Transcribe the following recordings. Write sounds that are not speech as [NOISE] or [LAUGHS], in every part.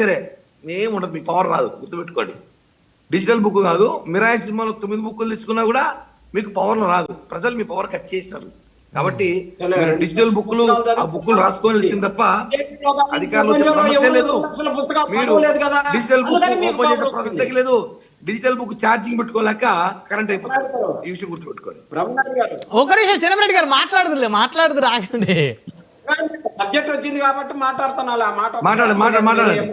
సరే ఏం ఉండదు మీ పవర్ రాదు గుర్తుపెట్టుకోండి. డిజిటల్ బుక్ కాదు మిరాయి సినిమాలో తొమ్మిది బుక్కులు తీసుకున్నా కూడా మీకు పవర్ రాదు. ప్రజలు మీ పవర్ కట్ చేస్తారు కాబట్టి డిజిటల్ బుక్లు ఆ బుక్కులు రాసుకొని వెళ్తుంది తప్ప అధికారులు సమస్య లేదు. మీరు డిజిటల్ బుక్ ఓపెన్ చేసే ప్రసక్తే లేదు. డిజిటల్ బుక్ ఛార్జింగ్ పెట్టుకోలేక కరెంట్ అయిపోతుంది. ఈ విషయం గుర్తుపెట్టుకోండి. ఒక నిమిషం చిన్నరెడ్డి గారు మాట్లాడుతులే మాట్లాడుతురు ఆగండి సబ్జెక్ట్ వచ్చింది కాబట్టి మాట్లాడుతున్నాను ఆ మాట మాట్లాడండి, మాట్లాడండి.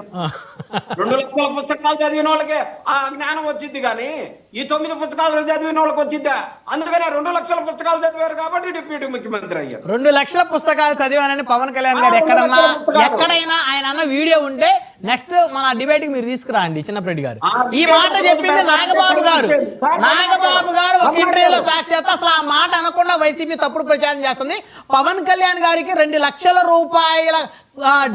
రెండు లక్షల పుస్తకాలు చదివిన వాళ్ళకి ఆ జ్ఞానం వచ్చింది కానీ ఈ తొమ్మిది పుస్తకాలు చదివిన వాళ్ళకి వచ్చిందా? అందుకనే రెండు లక్షల పుస్తకాలు చదివారు కాబట్టి డిప్యూటీ ముఖ్యమంత్రి అయ్యారు. రెండు లక్షల పుస్తకాలు చదివానని పవన్ కళ్యాణ్ గారు ఎక్కడన్నా ఎక్కడైనా ఆయన అన్న వీడియో ఉంటే నెక్స్ట్ మన డిబేట్కి మీరు తీసుకురండి చిన్నప్రెడ్డి గారు. ఈ మాట చెప్పింది నాగబాబు గారు. నాగబాబు గారు ఒక ఇంటర్వ్యూలో సాక్షాత్ అసలు ఆ మాట అనకుండా వైసీపీ తప్పుడు ప్రచారం చేస్తుంది. పవన్ కళ్యాణ్ గారికి రెండు లక్షల రూపాయల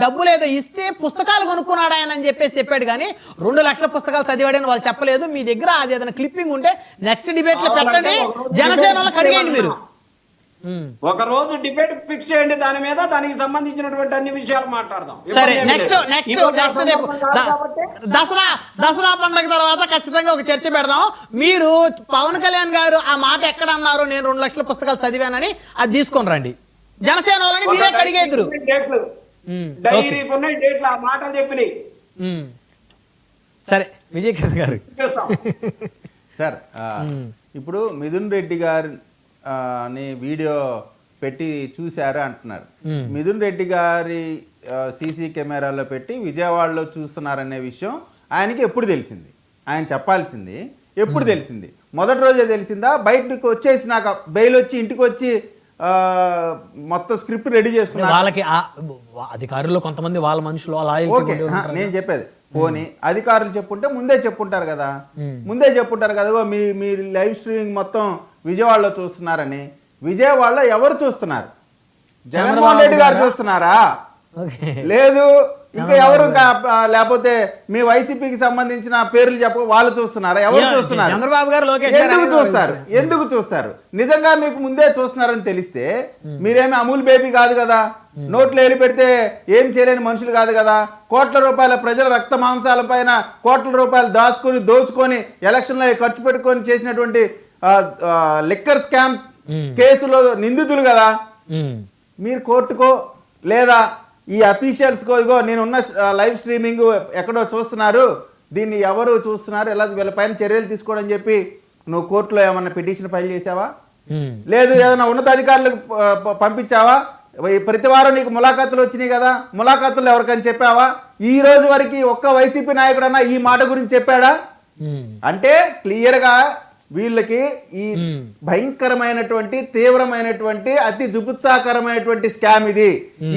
డబ్బులు ఏదో ఇస్తే పుస్తకాలు కొనుక్కున్నాడు ఆయన అని చెప్పేసి చెప్పాడు కానీ రెండు లక్షల పుస్తకాలు చదివాడని వాళ్ళు చెప్పలేదు. మీ దగ్గర అది ఏదైనా క్లిప్పింగ్ ఉంటే నెక్స్ట్ డిబేట్లో పెట్టండి. జనసేన వాళ్ళకి అడిగేయండి మీరు. ఒక రోజు డిబేట్ ఫిక్స్ చేయండి దాని మీద దానికి సంబంధించినటువంటి అన్ని విషయాలు మాట్లాడదాం. సరే నెక్స్ట్. నెక్స్ట్ నెక్స్ట్ రేపు దసరా దసరా పండుగ తర్వాత ఖచ్చితంగా ఒక చర్చ పెడదాం. మీరు పవన్ కళ్యాణ్ గారు ఆ మాట ఎక్కడ అన్నారు నేను రెండు లక్షల పుస్తకాలు చదివానని అది తీసుకొని రండి. జనసేన వాళ్ళని మీరే ఉమ్, డైరీకి ఉన్నాయి డేట్లు. ఆ మాటలు చెప్పినాయి. సరే విజయ్ గారు. [LAUGHS] సార్ ఇప్పుడు మిథున్ రెడ్డి గారు అని వీడియో పెట్టి చూశారు అంటున్నారు. మిథున్ రెడ్డి గారి సీసీ కెమెరాలో పెట్టి విజయవాడలో చూస్తున్నారనే విషయం ఆయనకి ఎప్పుడు తెలిసింది? ఆయన చెప్పాల్సింది ఎప్పుడు తెలిసింది? మొదటి రోజే తెలిసిందా? బయటకు వచ్చేసినాక బెయిల్ వచ్చి ఇంటికి వచ్చి మొత్తం స్క్రిప్ట్ రెడీ చేసుకున్నారు వాళ్ళకి అధికారుల్లో కొంతమంది వాళ్ళ మనుషులు అలా నేను చెప్పేది. పోనీ అధికారులు చెప్పుంటే ముందే చెప్పుంటారు కదా. ముందే చెప్పుంటారు కదా "ఇగో మీ మీ లైవ్ స్ట్రీమింగ్ మొత్తం విజయవాడలో చూస్తున్నారని. విజయవాడలో ఎవరు చూస్తున్నారు? జగన్మోహన్ రెడ్డి గారు? చూస్తున్నారా? లేదు ఇంకా ఎవరు లేకపోతే మీ వైసీపీకి సంబంధించిన పేర్లు చెప్ప వాళ్ళు చూస్తున్నారా? ఎవరు చూస్తున్నారు? చంద్రబాబు గారు లోకేష్ ఎందుకు చూస్తారు? ఎందుకు చూస్తారు? నిజంగా మీకు ముందే చూస్తున్నారని తెలిస్తే మీరేమి అమూల్ బేబీ కాదు కదా? నోట్లు వేలు పెడితే ఏం చేయలేని మనుషులు కాదు కదా? కోట్ల రూపాయల ప్రజల రక్త మాంసాల పైన కోట్ల రూపాయలు దాచుకొని దోచుకొని ఎలక్షన్లో ఖర్చు పెట్టుకొని చేసినటువంటి లిక్కర్ స్కామ్ కేసులో నిందితులు కదా. మీరు కోర్టుకో లేదా ఈ అఫీషియల్స్కో ఇగో నేనున్న లైవ్ స్ట్రీమింగ్ ఎక్కడో చూస్తున్నారు. దీన్ని ఎవరు చూస్తున్నారు? ఎలా వీళ్ళపైన చర్యలు తీసుకోవడం చెప్పి నువ్వు కోర్టులో ఏమన్నా పిటిషన్ ఫైల్ చేసావా. లేదు ఏదైనా ఉన్నతాధికారులకు పంపించావా? ప్రతి వారం నీకు ములాఖాతులు వచ్చినాయి కదా ములాఖాతులు ఎవరికైనా చెప్పావా? ఈ రోజు వరకు ఒక్క వైసీపీ నాయకుడన్నా ఈ మాట గురించి చెప్పాడా. అంటే క్లియర్గా వీళ్ళకి ఈ భయంకరమైనటువంటి తీవ్రమైనటువంటి అతి జుపుత్సాకరమైనటువంటి స్కామ్ ఇది.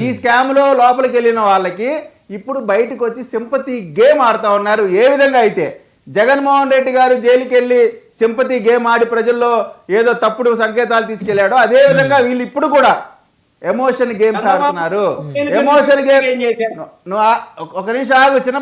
ఈ స్కామ్లో లోపలికి వెళ్ళిన వాళ్ళకి ఇప్పుడు బయటకు వచ్చి సింపతి గేమ్ ఆడుతా ఉన్నారు. ఏ విధంగా అయితే? జగన్మోహన్ రెడ్డి గారు జైలుకి వెళ్ళి సింపతి గేమ్ ఆడి ప్రజల్లో ఏదో తప్పుడు సంకేతాలు తీసుకెళ్ళాడో అదే విధంగా వీళ్ళు ఇప్పుడు కూడా ఎమోషన్ గేమ్స్ ఆడుతున్నారు. Emotion game? నువ్వు ఒక నిమిషం ఆగు చిన్న